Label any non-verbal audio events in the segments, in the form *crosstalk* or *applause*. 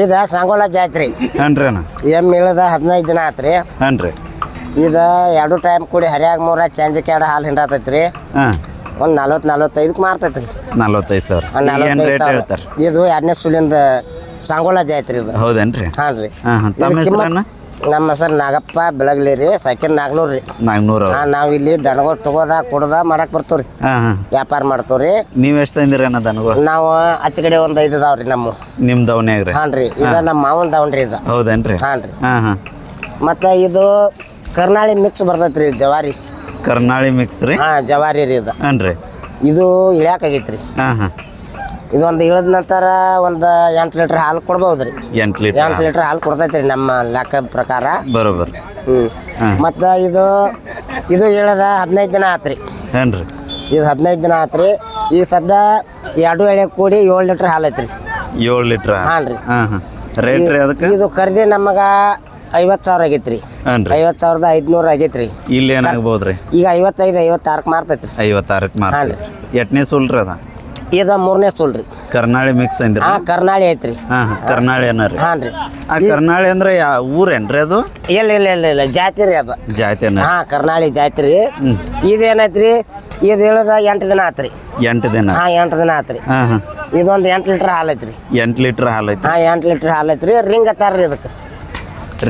ಇದು ಸಂಗೋಳ ಜಾತ್ರೆ. ಹನ್ರಿ ಅಣ್ಣ. ಎಮ್ಮೆ ಇಳದ ಹದಿನೈದು ದಿನ ಆತ್ರಿ. ಹನ್ರಿ. ಇದು ಎರಡು ಟೈಮ್ ಕೂಡಿ ಹರಿಯಾಗ ಮೂರ ಚೇಂಜ್ ಎರಡು ಹಾಲು ಹಿಂಡತೈತ್ರಿ. ಹಾಂ. ಒಂದು ನಲ್ವತ್ತು ನಲ್ವತ್ತೈದಕ್ಕೆ ಮಾರ್ತೈತ್ರಿ. ನಲ್ವತ್ತೈದು ಸಾವಿರ. ಏನು ನಲವತ್ತೈದು ರೇಟ್ ಸಾವಿರ. ಹೇಳ್ತಾರೆ? ಇದು ಎರಡನೇ ಸುಲಿಂದ ಸಂಗೋಳ ಜಾತ್ರೆ ಇದು. ಹೌದೇನ್ರಿ? ಹಾಂ ರೀ ಹಾಂ. ತಮ್ಮ ನಮ್ಮ ಹೆಸರು ನಾಗಪ್ಪ ಬೆಳಗ್ಲಿ ರೀ ಸೆಕೆಂಡ್ ನಾಗ್ನೂರು ರೀ. ನಾಲ್ಕುನೂರು ಹಾಂ ನಾವು ಇಲ್ಲಿ ದನಗಳು ತಗೋದ ಕೊಡದ ಮಾಡಕ್ ಬರ್ತೀವಿ ರೀ. ಹಾಂ ಹಾಂ. ವ್ಯಾಪಾರ ಮಾಡ್ತೀವಿ ರೀ. ನೀವು ಎಷ್ಟು ತಂದಿರ ಅಣ್ಣ ದನಗಳು? ನಾವು ಆಚೆ ಕಡೆ ಒಂದ್ ಐದು ಅದಾವ್ರಿ ರೀ ನಮ್ಮ. ನಿಮ್ಮ ದವನ್ಯಾಗ ರೀ. ಹಾಂ ರೀ ಇದು ನಮ್ಮ ಮಾವನ ದವನ್ರಿ ಇದು. ಹೌದೇನ್ರಿ ಹಾಂ ರೀ. ಹಾಂ ಹಾಂ. ಮತ್ತು ಇದು ಕರ್ನಾಳಿ ಮಿಕ್ಸ್ ಬರ್ತೈತ್ರಿ ರೀ ಜವಾರಿ. ಕರ್ನಾಳಿ ಮಿಕ್ಸ್ ರೀ? ಹಾ ಜವಾರಿ ರೀ ಇದು. ಹಾನ್ರಿ. ಇದು ಇಳ್ಯಾಕಾಗೈತೆ ರೀ ಹಾಂ ಹಾಂ. ಇದು ಒಂದು ಇಳಿದ ನಂತರ ಒಂದು ಎಂಟು ಲೀಟ್ರ್ ಹಾಲು ಕೊಡ್ಬೋದು ರೀ ಎಂಟು ಲೀಟ್ರ್ ಎಂಟು ಲೀಟ್ರ್ ಹಾಲು ಕೊಡ್ತೈತ್ರಿ ನಮ್ಮ ಲೆಕ್ಕದ ಪ್ರಕಾರ. ಬರೋಬರ್. ಹ್ಞೂ ಹಾಂ. ಮತ್ತು ಇದು ಇದು ಇಳದ ಹದಿನೈದು ದಿನ ಆತ್ರಿ. ಏನು ರೀ ಇದು ಹದಿನೈದು ದಿನ ಆತ್ರಿ. ಈಗ ಸದ್ಯ ಎರಡು ಎಳೆ ಕೂಡಿ ಏಳು ಲೀಟ್ರ್ ಹಾಲು ಐತ್ರಿ. ಏಳು ಲೀಟ್ರ್? ಹಾಂ ರೀ. ಹಾಂ ಹಾಂ. ರೇಟ್ ರೀ ಅದಕ್ಕೆ? ಇದು ಖರೀದಿ ನಮಗೆ ಐವತ್ತು ಸಾವಿರ ಆಗೈತೆ ರೀ ಹಾನ್ ರೀ ಐವತ್ತು ಸಾವಿರದ ಐದುನೂರು ಆಗೈತ್ರಿ. ರೀ ಇಲ್ಲಿ ಏನಾಗ್ಬೋದು ರೀ ಈಗ ಐವತ್ತೈದು ಐವತ್ತಾರಕ್ಕೆ ಮಾರ್ತೈತ್ರಿ. ಐವತ್ತಾರಕ್ಕೆ ಮಾತ್ರ ಹಾನ್ ಎಟ್ನೇ ಸುಲ್ರಿ ಅದ? ಇದು ಮೂರನೇ ಸುಲ್ರಿ ಕರ್ನಾಳಿ ಮಿಕ್ಸ್ ಅಂದ್ರಿ ಹಾಂ ಕರ್ನಾಳಿ ಐತ್ರಿ. ಹಾಂ ಹಾಂ ಕರ್ನಾಳಿ ಅನ್ನ ರೀ? ಹಾಂ ರೀ ಆ ಕರ್ನಾಳಿ ಅಂದ್ರೆ ಯಾ ಊರೇನ್ರಿ ಅದು? ಇಲ್ಲ ಇಲ್ಲ ಇಲ್ಲ ಇಲ್ಲ ಜಾತಿ ರೀ ಅದು. ಜಾತಿ ಹಾ ಹಾಂ ಕರ್ನಾಳಿ ಜಾತಿ ರೀ. ಇದೇನೈತ್ರಿ ಇದು ಹೇಳದ ಎಂಟು ದಿನ ಆತ್ರಿ. ಎಂಟು ದಿನ? ಹಾಂ ಎಂಟು ದಿನ ಆತ್ರಿ. ಹಾಂ ಹಾಂ. ಇದೊಂದು ಎಂಟು ಲೀಟ್ರ್ ಹಾಲು ಐತ್ರಿ. ಎಂಟು ಲೀಟರ್ ಹಾಲು ಐತಿ ಹಾಂ ಎಂಟು ಲೀಟ್ರ್ ಹಾಲು ಐತ್ರಿ. ರಿಂಗ್ ಅತ್ತಾರ ರೀ ಇದಕ್ಕೆ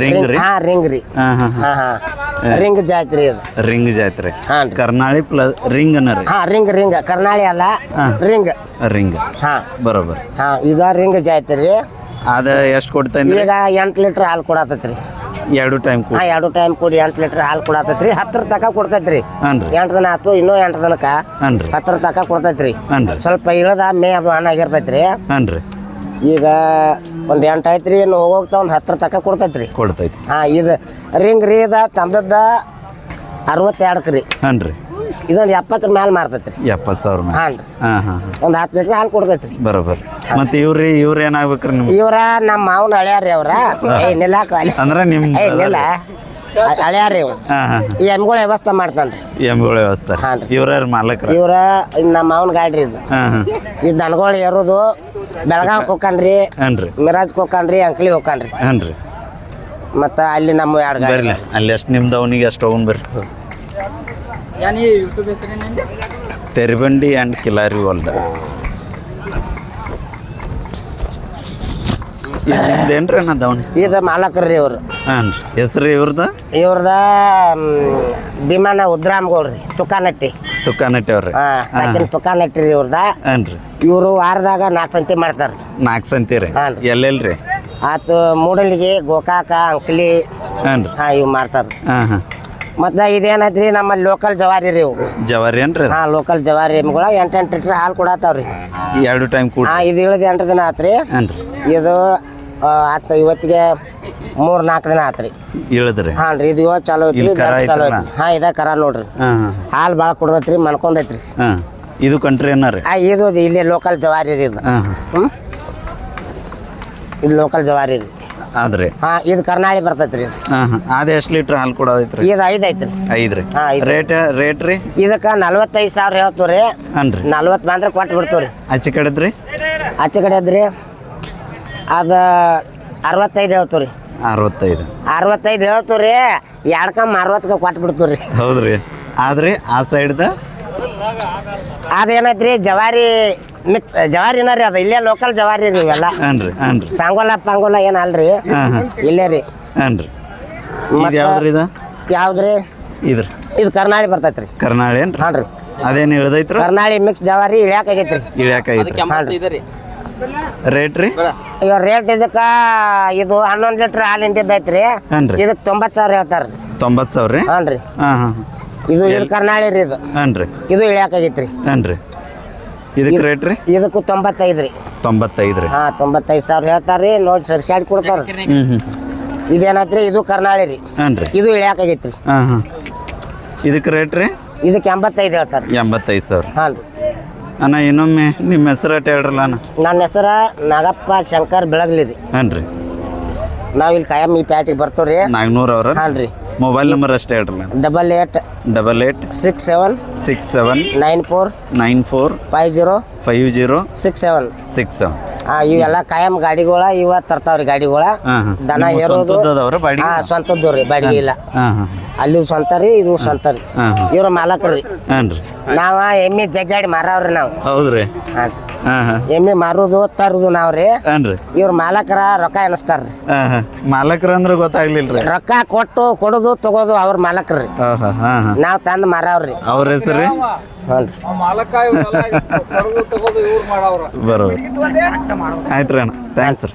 ರಿಂಗ್ ರೀ? ಹಾ ರಿಂಗ್ ರೀ. ಹಾ ಹಾಂ. ಹಾಂ ಹಾಂ. ರಿಂಗ್ ಜಾತ್ರೆ ಅದು ಇದು. ರಿಂಗ್ ಜಾತ್ರೆ. ರೀ. ಹಾಂ ಕರ್ನಾಳಿ ಪ್ಲಸ್ ರಿಂಗ್ ಅನ್ನ ಹಾ ರಿಂಗ್ ರಿಂಗ್. ಕರ್ನಾಳಿ ಅಲ್ಲ ಹಾಂ. ರಿಂಗ್. ರಿಂಗ್. ಹಾ. ಬರೋಬರ್. ಹಾ ಇದು ರಿಂಗ್ ಜಾತ್ರೆ ಅದ ಎಷ್ಟು ಕೊಡ್ತೇನೆ ಈಗ ಎಂಟು ಲೀಟ್ರ್ ಹಾಲು ಕೊಡತೈತ್ರಿ. ಎರಡು ಟೈಮ್ ಕೊಡಿ. ಹಾಂ ಎರಡು ಟೈಮ್ ಕೊಡಿ ಎಂಟು ಲೀಟ್ರ್ ಹಾಲು ಕೊಡತೈತ್ರಿ. ಹತ್ತರ ತಕ ಕೊಡ್ತೈತ್ರಿ. ಹಾಂ ರೀ. ಎಂಟು ದಿನ ಆತು ಇನ್ನೂ ಎಂಟು ದಿನಕ್ಕೆ ಹಾಂ ರೀ. ಹತ್ತರ ತಕ ಕೊಡ್ತೈತ್ರಿ. ಅನ್ರಿ ಸ್ವಲ್ಪ ಇಳದ ಮೇ ಅದು ಹಣ್ಣಾಗಿರ್ತೈತ್ರಿ ಹ್ಞೂ ರೀ. ಈಗ ಒಂದು ಎಂಟು ಐತ್ರಿ ಇನ್ನು ಹೋಗೋಗ್ತಾ ಒಂದು ಹತ್ತರ ತಕ ಕೊಡ್ತೈತ್ರಿ. ಕೊಡ್ತೈತಿ. ಹಾಂ ಇದು ರಿಂಗ್ ರೀ ಇದ ತಂದದ್ದ ಅರವತ್ತೆರಡಕ್ಕೆ ರೀ ಹಾಂ ರೀ ಇದೊಂದು ಎಪ್ಪತ್ತರ ಮ್ಯಾಲೆ ಮಾರ್ತೈತ್ರಿ. ಎಪ್ಪತ್ತು ಸಾವಿರ ಮೇಲೆ. ಹಾಂ ರೀ ಹಾಂ ಹಾಂ. ಒಂದು ಹತ್ತು ಲೀಟ್ರ್ ಹಾಲು ಕೊಡ್ತೈತ್ರಿ. ಬರೋಬರ್. ಮತ್ತೆ ಇವ್ರಿ ಇವ್ರು ಏನಾಗ್ಬೇಕ್ರಿ ನಿಮ್ಗೆ? ಇವ್ರ ನಮ್ಮ ಮಾವನ ಹಳ್ಯಾರಿ ಅವ್ರ. ಏ ನಿಲ್ಲಾಕ ಅಲ್ಲಿ ಅಂದ್ರೆ ಏ ನಿಲ್ಲ. ಹಳ್ಯಾರಿ ಹಾಂ ಹಾಂ ಈ ಎಮ್ಗಳ ವ್ಯವಸ್ಥೆ ಮಾಡ್ತಾನ್ರಿ. ಎಮ್ಗಳ ವ್ಯವಸ್ಥೆ. ಇವ್ರ ಮಾಲಕ್ರ? ಇವ್ರ ಇದ್ ನಮ್ಮ ಮಾವನ ಗಾಡ್ರಿ ಇದು. ಹಾಂ ಹಾಂ. ಇದು ದನಗಳು ಏರೋದು ಬೆಳಗಾವ್ ಹೋಗ್ಕನ್ರಿ ಮಿರಾಜ್ ಹೋಗ್ಕನ್ರಿ ಅಂಕ್ಲಿ ಹೋಗ್ಕನ್ರಿ ಹನ್ರಿ ಮತ್ತ ಅಲ್ಲಿ ನಮ್ಮ ಎರಡು ಗಾಡಿ. ಬರ್ಲಿ ಅಲ್ಲಿ ಎಷ್ಟು ನಿಮ್ದು ಅವನಿಗೆ ಎಷ್ಟು ಹೋಗೋಣ ಬರ್ರಿ. ತೆರಿಬಂಡಿ ಆ್ಯಂಡ್ ಕಿಲಾರಿ ಹೊಲ್ದ. ನಿಮ್ದೇನ್ರಿ ಅಣ್ಣ ದವಣಿ ಇದು ಮಾಲಕರ್ರಿ ಇವ್ರು. ಹಾಂ ಹೆಸ್ರು ಇವ್ರದ್ದು ಇವ್ರದ ಭೀಮಾನ ಉದ್ರಾಮ್ಗೌಡ್ರಿ ತುಕಾನಟ್ಟಿ. ತುಕ್ಕಾನಟ್ಟಿ ಅವ್ರಿ ಹಾಂ ಸಾಕಿನ ತುಕಾನಟ್ಟಿ ರೀ ಇವ್ರದ. ಹಾಂ ಇವರು ವಾರದಾಗ ನಾಲ್ಕು ಸಂತಿ ಮಾಡ್ತಾರೆ ನಾಲ್ಕು ಸಂತಿ ರೀ? ಹಾಂ ರೀ. ಎಲ್ಲೆಲ್ರಿ? ಆತು ಮೂಡಲಿಗೆ ಗೋಕಾಕ ಅಂಕ್ಲಿ ಹಾಂ ರೀ. ಹಾಂ ಇವು ಮಾಡ್ತಾರೆ ಹಾಂ ಹಾಂ. ಮತ್ತು ಇದೇನೈತ್ರಿ ನಮ್ಮ ಲೋಕಲ್ ಜವಾರಿ ರೀ ಇವು. ಜವಾರಿ ಏನ್ರಿ? ಅದು? ಹಾಂ ಲೋಕಲ್ ಜವಾರಿ ಎಮ್ಗಳ ಎಂಟು ಎಂಟು ಲೀಟ್ರ್ ಹಾಲು ಕೊಡತ್ತಾವ್ರಿ ಎರಡು ಟೈಮ್ ಕೂಡ ಹಾಂ ಇದು ಇಳಿದು ಎಂಟು ದಿನ ಆತ್ರಿ. ಹಾಂ ರೀ. ಇದು ಆತು ಇವತ್ತಿಗೆ ಮೂರು ನಾಲ್ಕು ದಿನ ಆತ್ರಿ. ಇಳಿದ್ರಿ? ಹಾಂ ರೀ ಇದು ಇವತ್ತು ಚಾಲೂ ಐತ್ರಿ ಚಾಲು ಇದು ಕರ ಎರಡು ಚಾಲೂ ಐತಲ್ಲ? ಐತ್ರಿ. ಹಾಂ ಇದ ಕರ ನೋಡ್ರಿ. ಹಾಂ ಹಾಂ. ಹಾಲು ಭಾಳ ಕುಡ್ದೈತ್ರಿ ಮನ್ಕೊಂಡೈತ್ರಿ ಹಾಂ ಇದು ಕಂಟ್ರಿ ಏನ ರೀ? ಆ ಇದು ಇಲ್ಲಿ ಲೋಕಲ್ ಜವಾರಿ ರೀ ಇದು. ಹಾಂ ಹಾಂ. ಹ್ಞೂ ಇದು ಲೋಕಲ್ ಜವಾರಿ ರೀ. ಆದ್ರಿ? ಹಾಂ ಇದು ಕರ್ನಾಳಿ ಬರ್ತೈತ್ರಿ ಹಾಂ ಹಾಂ. ಅದು ಎಷ್ಟು ಲೀಟ್ರ್ ಹಾಲು ಕೊಡೋದೈತ್ರಿ? ಇದು ಐದು ಐತ್ರಿ. ಐದು ರೀ. ಹಾಂ ಐದು ರೇಟ್ ರೇಟ್ ರೀ? ಇದಕ್ಕೆ ನಲ್ವತ್ತೈದು ಸಾವಿರ ಹೇಳ್ತೀವಿ ರೀ ಹ್ಞೂ ರೀ ನಲ್ವತ್ತು ಬಂದ್ರೆ ಕೊಟ್ಟು ಬಿಡ್ತೀವಿ ರೀ ಆಚೆ ಕಡೆದ್ರಿ? ಆಚೆ ಕಡೆ ಅದ್ರಿ ಅದು ಅರವತ್ತೈದು ಹೇಳ್ತೀವಿ ರೀ ಅರವತ್ತೈದು. ಅರವತ್ತೈದು ಹೇಳ್ತೀವಿ ರೀ ಎರಡು ಕಮ್ ಅರವತ್ತಕ್ಕೆ ಕೊಟ್ಟು ಬಿಡ್ತೀವಿ ರೀ ಹೌದ್ರಿ. ಆದ್ರಿ ಆ ಸೈಡ್ದ? ಅದೇನೈತ್ರಿ ಜವಾರಿ ಮಿಕ್ಸ್ ಜವಾರಿ ರೀ ಅದು ಇಲ್ಲೇ ಲೋಕಲ್ ಜವಾರಿ ರೀ ಇವೆಲ್ಲ. ಹಾಂ ರೀ ಹಾಂ ರೀ ಸಾಂಗೋಲ ಪಾಂಗೋಲ ಏನು ಅಲ್ರಿ? ಹಾಂ ಹಾಂ. ಇಲ್ಲೇ ರೀ. ಹಾಂ ರೀ ಇದು ಯಾವ್ದ್ರಿ ಇದು? ಯಾವ್ದ್ರಿ? ಇದ್ರಿ. ಇದು ಕರ್ನಾಳಿ ಬರ್ತೈತ್ರಿ. ಕರ್ನಾಳಿ ಏನ್ರಿ? ಹಾಂ ರೀ ಅದೇನು ಇಳ್ದೈತ್ರ ಕರ್ನಾಳಿ ಮಿಕ್ಸ್ ಜವಾರಿ ಇಳ್ಯಾಕಾಗೈತ್ರಿ. ಇಳ್ಯಾಕ ಐತ್ರಿ ಹಾಂ ರೀ ರೇಟ್ ರೀ? ಇವ ರೇಟ್ ಇದಕ್ಕೆ ಇದು ಹನ್ನೊಂದು ಲೀಟ್ರ್ ಹಾಲು ಇಂತಿದ್ದೈತ್ರಿ ಹಾಂ ರೀ. ಇದಕ್ಕೆ ತೊಂಬತ್ತು ಸಾವಿರ ಹೇಳ್ತಾರೆ. ತೊಂಬತ್ತು ಸಾವಿರ ರೀ? ಹಾಂ ರೀ. ಹಾಂ ಹಾಂ ಇದು ಇದು ಕರ್ನಾಳಿ ರೀ ಇದು. ಹಾಂ ರೀ. ಇದು ಇಳ್ಯಾಕಾಗೈತ್ರಿ. ಹಾಂ ರೀ. ಇದಕ್ಕೆ ರೇಟ್ ರೀ? ಇದಕ್ಕೂ ತೊಂಬತ್ತೈದು ರೀ. ತೊಂಬತ್ತೈದು ರೀ. ಹಾಂ ತೊಂಬತ್ತೈದು ಸಾವಿರ ಹೇಳ್ತಾರೆ ರೀ. ನೋಡಿ ಸರಿಸಾಡಿ ಕೊಡ್ತಾರೆ. ಹ್ಞೂ ಹ್ಞೂ ಇದೇನೈತ್ರಿ? ಇದು ಕರ್ನಾಳಿ ರೀ. ಹಾಂ ರೀ. ಇದು ಇಳ್ಯಾಕಾಗೈತ್ರಿ. ಹಾಂ ಹಾಂ ಇದಕ್ಕೆ ರೇಟ್ ರೀ? ಇದಕ್ಕೆ ಎಂಬತ್ತೈದು ಹೇಳ್ತಾರೆ. ಎಂಬತ್ತೈದು ಸಾವಿರ. ಹಾಂ ರೀ. ಅಣ್ಣ ಇನ್ನೊಮ್ಮೆ ನಿಮ್ಮ ಹೆಸರು ಅಟ್ ಹೇಳ್ರಲ್ಲ ಅಣ್ಣ? ನನ್ನ ಹೆಸರು ನಾಗಪ್ಪ ಶಂಕರ್ ಬೆಳಗ್ಲಿ ರೀ. ನಾವ್ ಇಲ್ಲಿ ಕಾಯಂ ಈ ಪ್ಯಾಟಿಗೆ ಬರ್ತೀವಿ ರೀ. ನಾಗ್ನೂರು ಅವ್ರ? ರೀ. ಮೊಬೈಲ್ ನಂಬರ್ ಅಷ್ಟೇ ಹೇಳ್ರಲ್ಲ double eight double eight six seven six seven nine four nine four five zero five zero six seven. Six seven. ಆ, ಇವೆಲ್ಲ ಕಾಯಂ ಗಾಡಿಗಳ ಇವ ತರ್ತಾವ್ರಿ ಗಾಡಿಗಳ. ಹಾಂ ಹಾಂ. ದನ ಹೇರೋದು ಅದಾವ್ರ? ಬಾಡಿ ಹಾ ಸ್ವಂತದ್ದು ರೀ ಬಾಡಿಗೆ ಇಲ್ಲ. ಹಾಂ ಹಾಂ. ಅಲ್ಲಿ ಸ್ವಂತ ರೀ ಇದು ಸ್ವಂತ ರೀ ಹಾಂ ಹಾಂ. ಇವ್ರ ಮಾಲಕರಿ. ರೀ ಹಾಂ ರೀ. ನಾವ ಎಮ್ಮೆ ಜಗ್ಗಾಡಿ ಮಾರವ್ರಿ ನಾವು. ಹೌದ್ರಿ. ಹಾಂ. ಹಾಂ ಹಾಂ. ಎಮ್ಮೆ ಮಾರುದು ತರುದು ನಾವ್ರಿ. ಹಾಂ ರೀ. ಇವ್ರ ಮಾಲಕರ ರೊಕ್ಕ ಎನಿಸ್ತಾರ್ರಿ. ಹಾಂ ಹಾಂ. ಮಾಲಕ್ರು ಅಂದ್ರೆ ಗೊತ್ತಾಗ್ಲಿಲ್ಲ ರೀ ರೊಕ್ಕ ಕೊಟ್ಟು ಕೊಡುದು ತಗೋದು ಅವ್ರ ಮಾಲಕರಿ. ರೀ ಹಾಂ ಹಾಂ ಹಾಂ ಹಾಂ. ನಾವ್ ತಂದ್ ಮಾರವ್ರಿ. ಅವ್ರ ಹೆಸರು? ರೀ ಹ್ಞೂ ರೀ. ಮಾಲಕ ಇವನ್ನೆಲ್ಲ ಕೊಡೋದು ತಗೋದು ಇವ್ರು ಮಾಡವ್ರ. ಬರೋರಿ ಆಯ್ತು ರೀ ಅಣ್ಣ. ಥ್ಯಾಂಕ್ಸ್ ರೀ.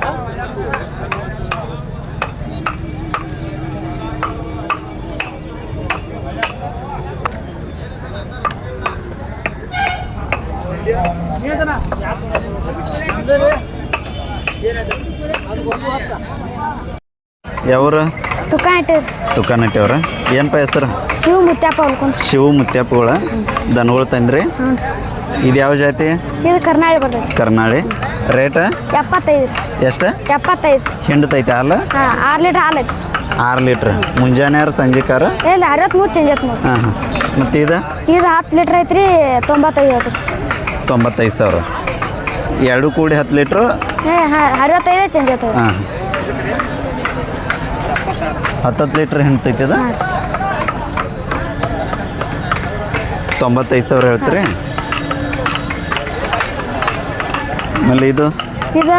ಯಾವ್ರ? ತುಕಾಟಿರ್ ಇಟ್ಟವ್ರ ಏನ್ಪ ಏನಪ್ಪ ಹೆಸರು? ಶಿವ ಹೊಲ್ಕೊಂಡು ಶಿವ ಮುತ್ಯಪ್ಪಗಳ. ದನಗಳು ತಂದ್ರಿ. ಇದು ಯಾವ ಜಾತಿ? ಇದು ಕರ್ನಾಳಿ ಬರ್ತೈತಿ. ಕರ್ನಾಳಿ. ರೇಟ್? ಎಪ್ಪತ್ತೈದು. ಎಷ್ಟು? ಎಪ್ಪತ್ತೈದು. ಹಿಂಡ್ತೈತೆ ಹಾಲು? ಆರು ಲೀಟ್ರ್ ಹಾಲು ಐತಿ. ಆರು ಲೀಟ್ರ್. ಮುಂಜಾನೆ ಸಂಜೆಕಾರ ಇಲ್ಲ ಅರವತ್ತ್ಮೂರು ಚೇಂಜ್ ಐತೆ ಹಾಂ ಹಾಂ. ಮತ್ತು ಇದು? ಇದು ಹತ್ತು ಲೀಟ್ರ್ ಐತ್ರಿ ತೊಂಬತ್ತೈದು ಐತ್ರಿ. ತೊಂಬತ್ತೈದು ಸಾವಿರ. ಎರಡು ಕೂಡಿ ಹತ್ತು ಲೀಟ್ರು? ಅರವತ್ತೈದು ಚೇಂಜ್ ಐತೆ ಹಾಂ. ಹತ್ತತ್ತು ಲೀಟ್ರ್ ಹಿಂಡ್ತೈತಿ ಇದು ಹಾಂ. ತೊಂಬತ್ತೈದು ಸಾವಿರ ಹೇಳ್ತೀರಿ? ಆಮೇಲೆ ಇದು? ಇದು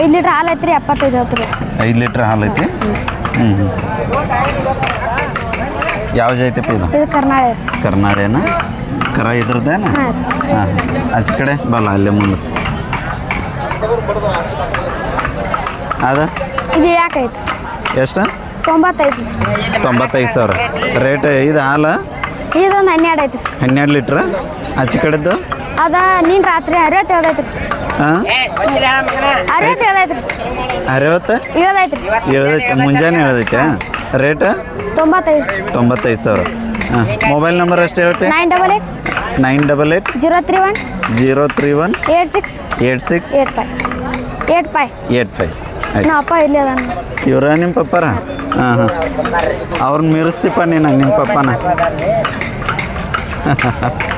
ಐದು ಲೀಟ್ರ್ ಹಾಲು ಐತ್ರಿ ಎಪ್ಪತ್ತೈದು ಐತ್ರಿ ಐದು ಲೀಟ್ರ್ ಹಾಲು ಐತಿ? ಹ್ಞೂ ಹ್ಞೂ ಯಾವ ಜೈತಪ್ಪ ಇದು? ಇದು ಕರ್ನಾಳಿ ರೀ. ಕರ್ನಾಡೇನ ಕರ ಇದ್ರದ್ದೇನ? ಹಾಂ. ಆಚೆ ಕಡೆ ಬಲ್ಲ ಅಲ್ಲೇ ಮುಂದೆ. ಅದ? ಇದು ಯಾಕೈತ್ರಿ ಎಷ್ಟು? ತೊಂಬತ್ತೈದು. ತೊಂಬತ್ತೈದು ಸಾವಿರ. ರೇಟ್ ಇದು ಹಾಲು? ಇದೊಂದು ಹನ್ನೆರಡು ಐತ್ರಿ. ಹನ್ನೆರಡು ಲೀಟ್ರ್? ಆಚೆ ಕಡೆದು ಅದ ನೀನು ರಾತ್ರಿ ಅರವತ್ತು ಏಳದೈತ್ರಿ ಹಾಂ ಅರವತ್ತು ಏಳದೈತ್ರಿ ಅರವತ್ತು? ಇಳದೈತ್ರಿ ಇಳ್ದೈತೆ ಮುಂಜಾನೆ ಇಳ್ದೈತೆ ರೇಟ್? ತೊಂಬತ್ತೈದು. ತೊಂಬತ್ತೈದು ಸಾವಿರ. ಹಾಂ ಮೊಬೈಲ್ ನಂಬರ್ ಅಷ್ಟು ಹೇಳ್ತೆ? Nine double eight nine double eight zero three one zero three one eight six eight six eight five eight five eight five ನಮ್ಮ ಅಪ್ಪ ಇಲ್ಲಿ ಅದ ಇವ್ರ ನಿಮ್ಮ ಪಪ್ಪಾರ? ಹಾಂ ಹಾಂ. ಅವ್ರನ್ನ ಮೀರಿಸ್ತೀಪ ನೀನು ನಿಮ್ಮ ಪಪ್ಪನ. *laughs*